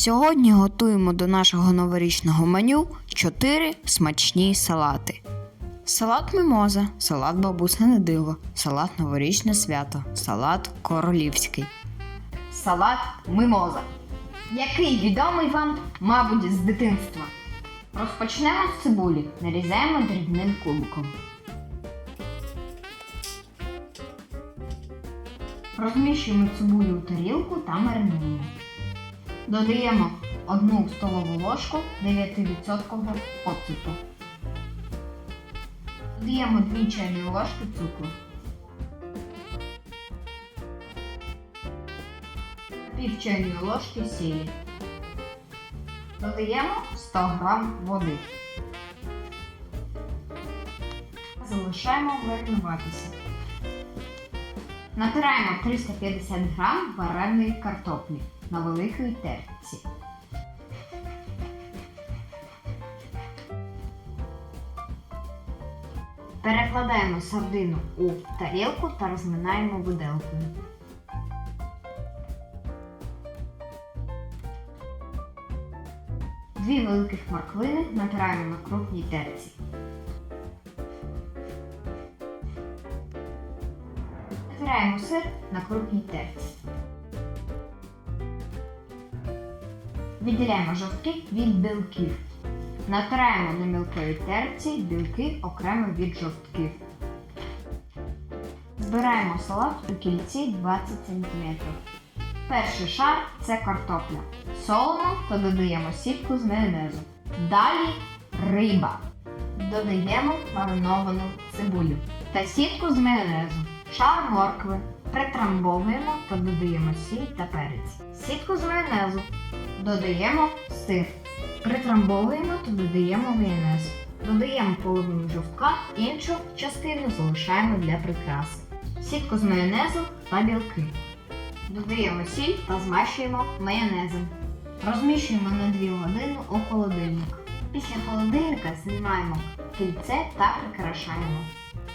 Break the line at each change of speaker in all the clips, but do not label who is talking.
Сьогодні готуємо до нашого новорічного меню 4 смачні салати. Салат мимоза, салат бабусине диво, салат новорічне свято, салат королівський. Салат мимоза. Який відомий вам, мабуть, з дитинства. Розпочнемо з цибулі, нарізаємо дрібним кубиком. Розміщуємо цибулю у тарілку та маринуємо. Додаємо 1 столову ложку 9% оцету. Додаємо 2 чайні ложки цукру. Пів чайної ложки сілі. Додаємо 100 г води. Залишаємо маринуватися. Натираємо 350 г вареної картоплі на великій терці. Перекладаємо сардину у тарілку та розминаємо виделкою. Дві великих морквини натираємо на крупній терці. Натираємо сир на крупній терці. Відділяємо жовтки від білків. Натираємо на мілкої терці білки окремо від жовтків. Збираємо салат у кільці 20 см. Перший шар це картопля. Солимо та додаємо сітку з майонезу. Далі риба. Додаємо мариновану цибулю та сітку з майонезу. Шар моркви. Притрамбовуємо та додаємо сіль та перець. Сітку з майонезу. Додаємо сир. Притрамбовуємо та додаємо майонез. Додаємо половину жовтка, іншу частину залишаємо для прикраси. Сітку з майонезу та білки. Додаємо сіль та змащуємо майонезом. Розміщуємо на 2 години у холодильник. Після холодильника знімаємо кільце та прикрашаємо.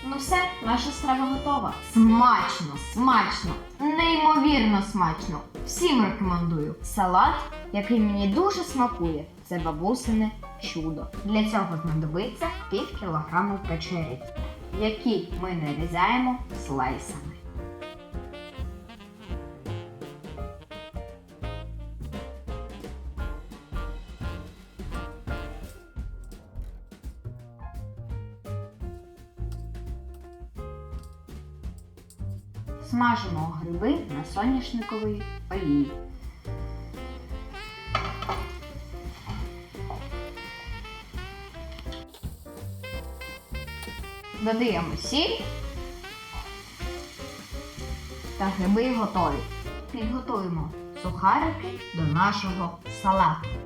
Ну все, наша страва готова. Смачно, смачно, неймовірно смачно. Всім рекомендую. Салат, який мені дуже смакує, це бабусине чудо. Для цього знадобиться пів кілограму печері, які ми нарізаємо слайсами. Смажимо гриби на соняшниковій олії. Додаємо сіль та гриби готові. Підготуємо сухарики до нашого салату.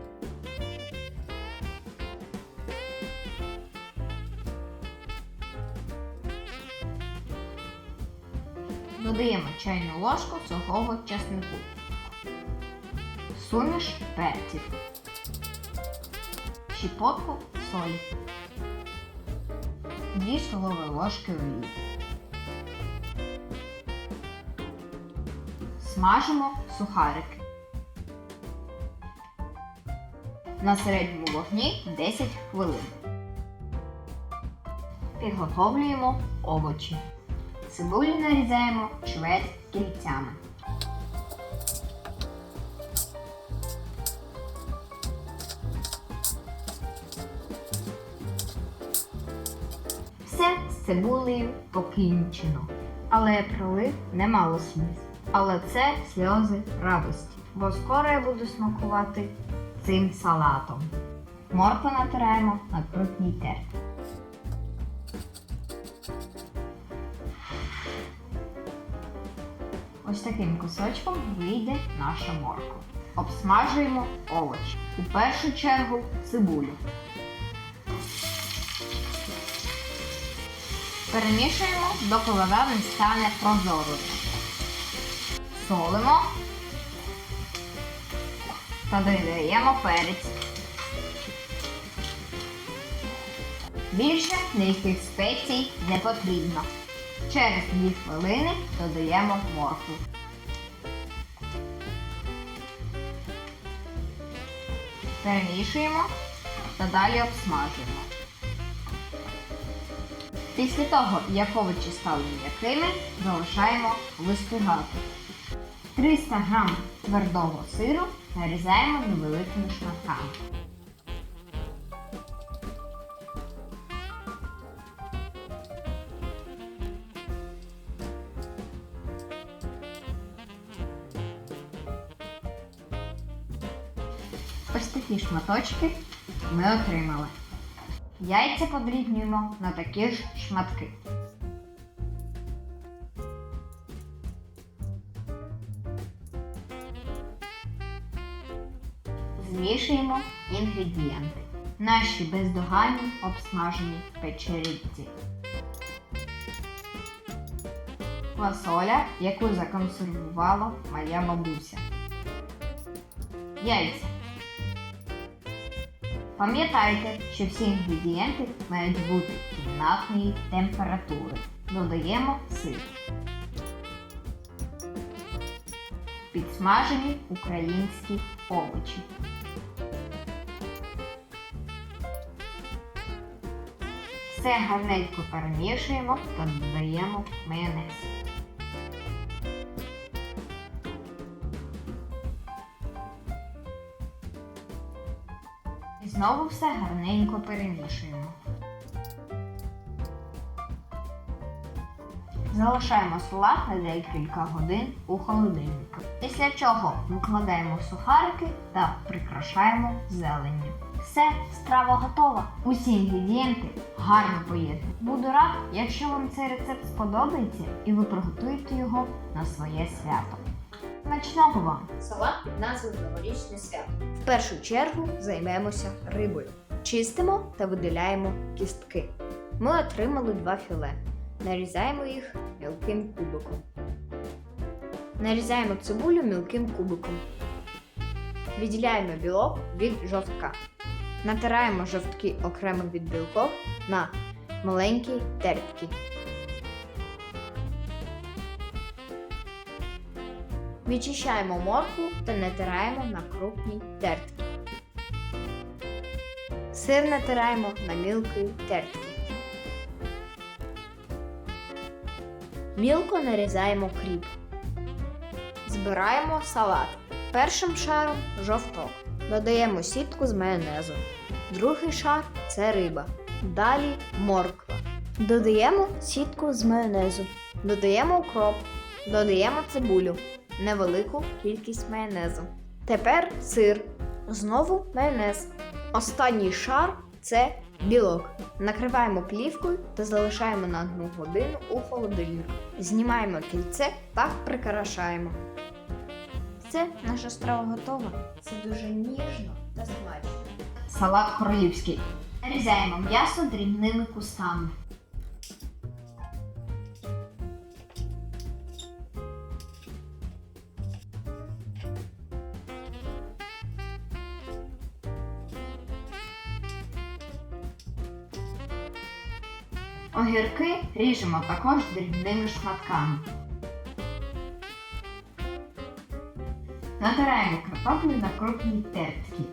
Додаємо чайну ложку сухого чеснику, суміш перців, щепотку солі, 2 столові ложки олії. Смажимо сухарики. На середньому вогні 10 хвилин. Підготовлюємо овочі. Цибулю нарізаємо чверть кільцями. Все з цибулею покінчено. Але пролив немало сліз. Але це сльози радості, бо скоро я буду смакувати цим салатом. Моркву натираємо на крупній терці. Ось таким кусочком вийде наша морква. Обсмажуємо овочі. У першу чергу цибулю. Перемішуємо, доки вода не стане прозорою. Солимо та додаємо перець. Більше ніяких спецій не потрібно. Через 2 хвилини додаємо моркву. Перемішуємо та далі обсмажуємо. Після того, як овочі стали м'якими, залишаємо вистигати. 300 г твердого сиру нарізаємо невеликими шматками. Ось такі шматочки ми отримали. Яйця подрібнюємо на такі ж шматки. Змішуємо інгредієнти. Наші бездоганні обсмажені печерівці. Фасоля, яку законсервувала моя бабуся. Яйця. Пам'ятайте, що всі інгредієнти мають бути кімнатної температури. Додаємо сир. Підсмажені українські овочі. Все гарненько перемішуємо та додаємо майонез. Знову все гарненько перемішуємо. Залишаємо салат на декілька годин у холодильнику. Після чого викладаємо сухарики та прикрашаємо зеленню. Все, страва готова. Усі інгредієнти гарно поєднані. Буду рад, якщо вам цей рецепт сподобається і ви приготуєте його на своє свято. Смачного вам!
Салат під назвою Новорічне свято.
В першу чергу займемося рибою. Чистимо та видаляємо кістки. Ми отримали два філе. Нарізаємо їх мілким кубиком. Нарізаємо цибулю мілким кубиком. Відділяємо білок від жовтка. Натираємо жовтки окремо від білков на маленькі тертки. Відчищаємо моркву та натираємо на крупній тертки. Сир натираємо на мілкій тертки. Мілко нарізаємо кріп. Збираємо салат. Першим шаром жовток. Додаємо сітку з майонезу. Другий шар це риба. Далі морква. Додаємо сітку з майонезу. Додаємо укроп. Додаємо цибулю. Невелику кількість майонезу. Тепер сир. Знову майонез. Останній шар це білок. Накриваємо плівкою та залишаємо на одну годину у холодильнику. Знімаємо кільце та прикрашаємо. Все, наша страва готова. Це дуже ніжно та смачно. Салат королівський. Нарізаємо м'ясо дрібними кустами. Огірки ріжемо також дрібними шматками. Натираємо картоплю на крупній тертки.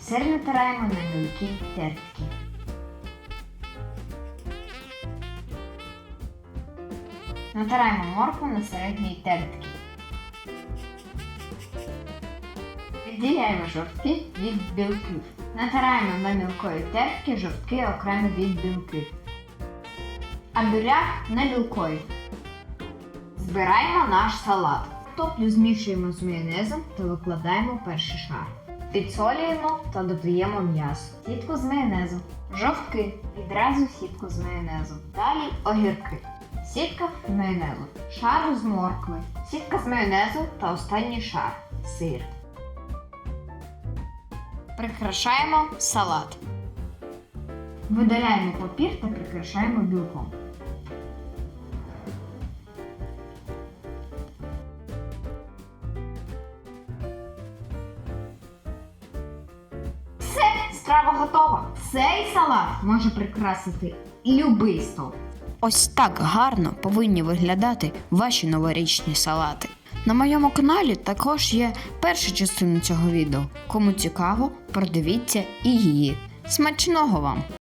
Сир натираємо на мілкій тертки. Натираємо моркву на середній тертки. Відділяємо жовтки від білків. Натираємо на мілкої тертки жовтки окремо від білків. А буряк на білкої. Збираємо наш салат. Топлю змішуємо з майонезом та викладаємо перший шар. Підсолюємо та додаємо м'ясо. Сітку з майонезу. Жовтки. Відразу сітку з майонезу. Далі огірки. Сітка з майонезу. Шар з моркви. Сітка з майонезу та останній шар. Сир. Прикрашаємо салат. Видаляємо папір та прикрашаємо білком. Все, страва готова. Цей салат може прикрасити любий стол.
Ось так гарно повинні виглядати ваші новорічні салати.
На моєму каналі також є перша частина цього відео. Кому цікаво, продивіться і її. Смачного вам!